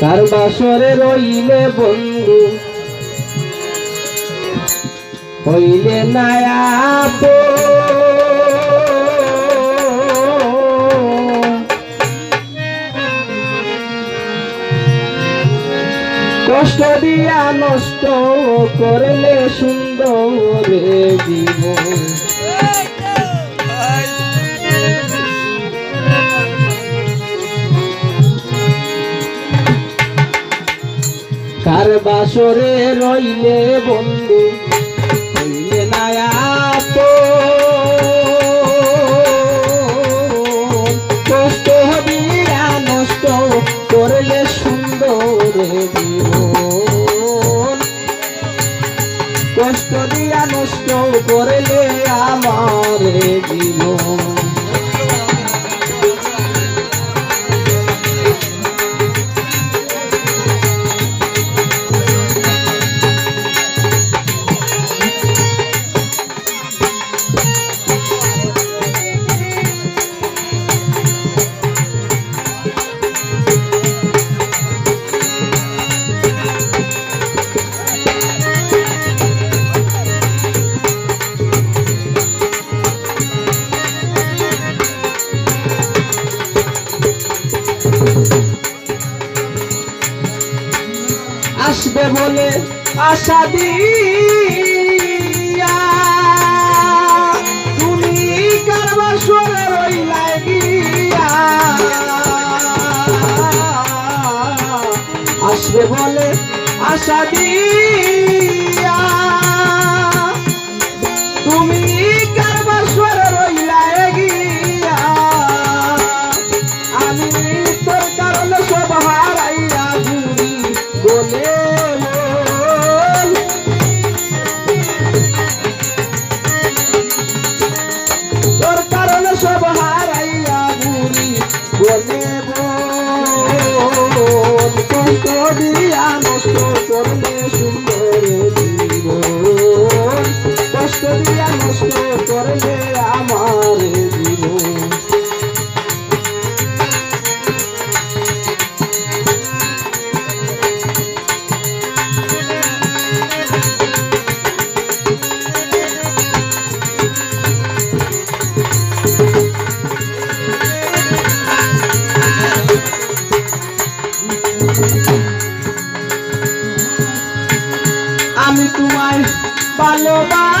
কার বাসরে রইলে বন্ধু। হইলে নায়াপ কষ্ট দিয়া নষ্ট করলে সুন্দর জীবন। আর বাসরে রইলে বন্ধু। বলে আশা তুমি কারবার সরে আসবে বলে আশা দিয়া। তোমারে দিব আমি তোমায় ভালোবাস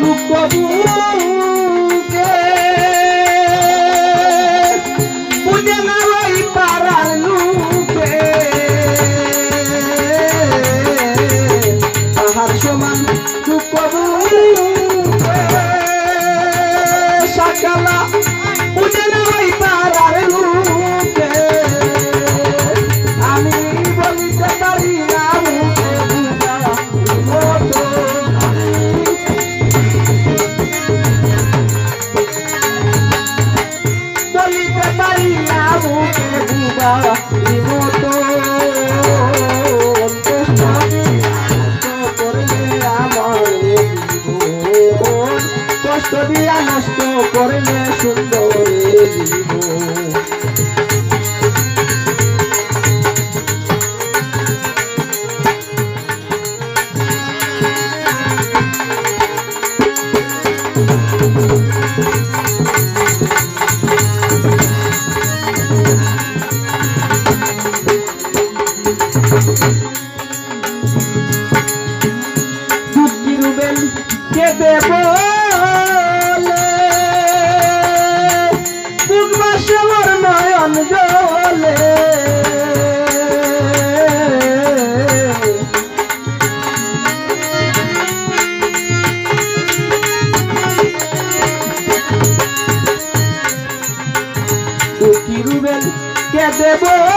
do povo. জলে। রুবেন কে দেবো?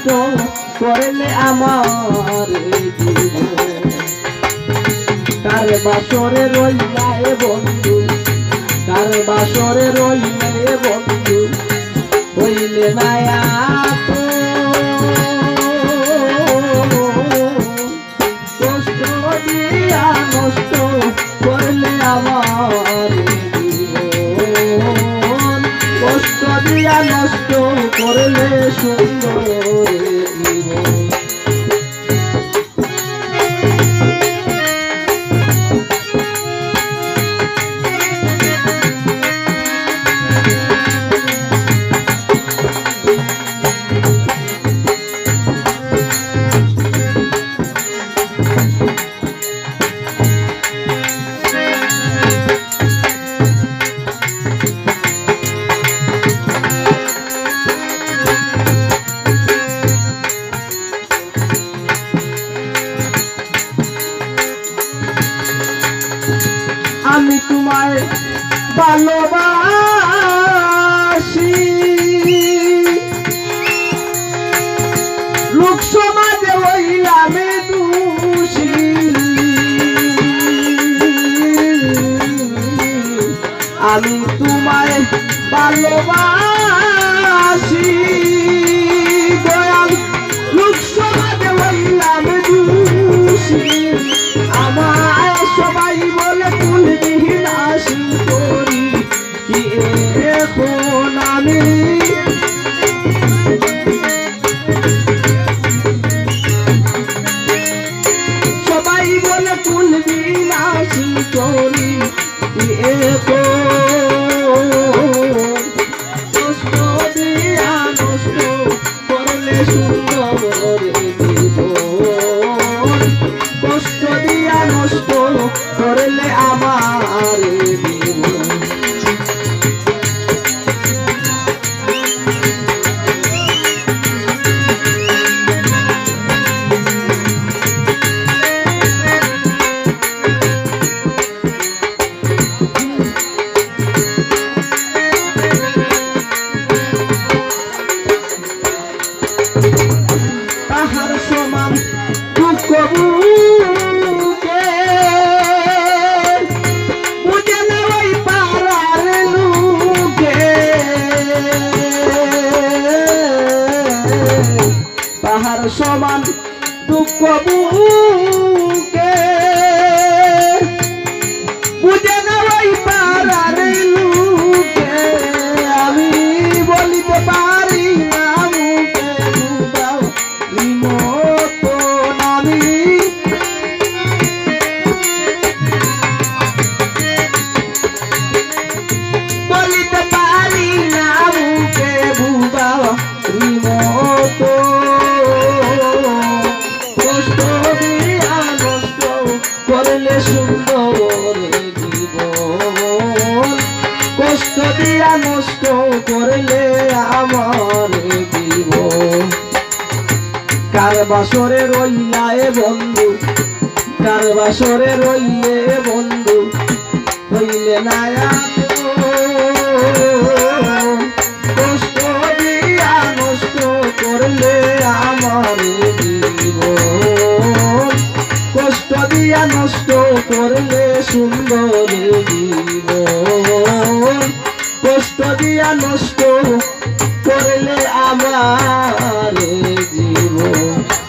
নষ্ট করলে আমার কার বাসরে রইলায় বন্ধু কার বাসরে রইলায় বন্ধু হইলে মায়া তোমায় ভালোবাসি। লোক সমাজে হইলামে দোষী আমি তোমায় ভালোবাসি। দয়াল সবাই বলে তুলে এখন আমি পাহাড় সমান দুঃখ বুকে বুঝে করলে আমার দিব কার বাসরে রইলায় বন্ধু? কার বাসরে রইলে বন্ধু? হইলে নায়া কষ্ট নষ্ট করলে আমার দিব কষ্ট নষ্ট করলে সুন্দর জীবন। কষ্ট দিয়া নষ্ট করলে আমার জীবন।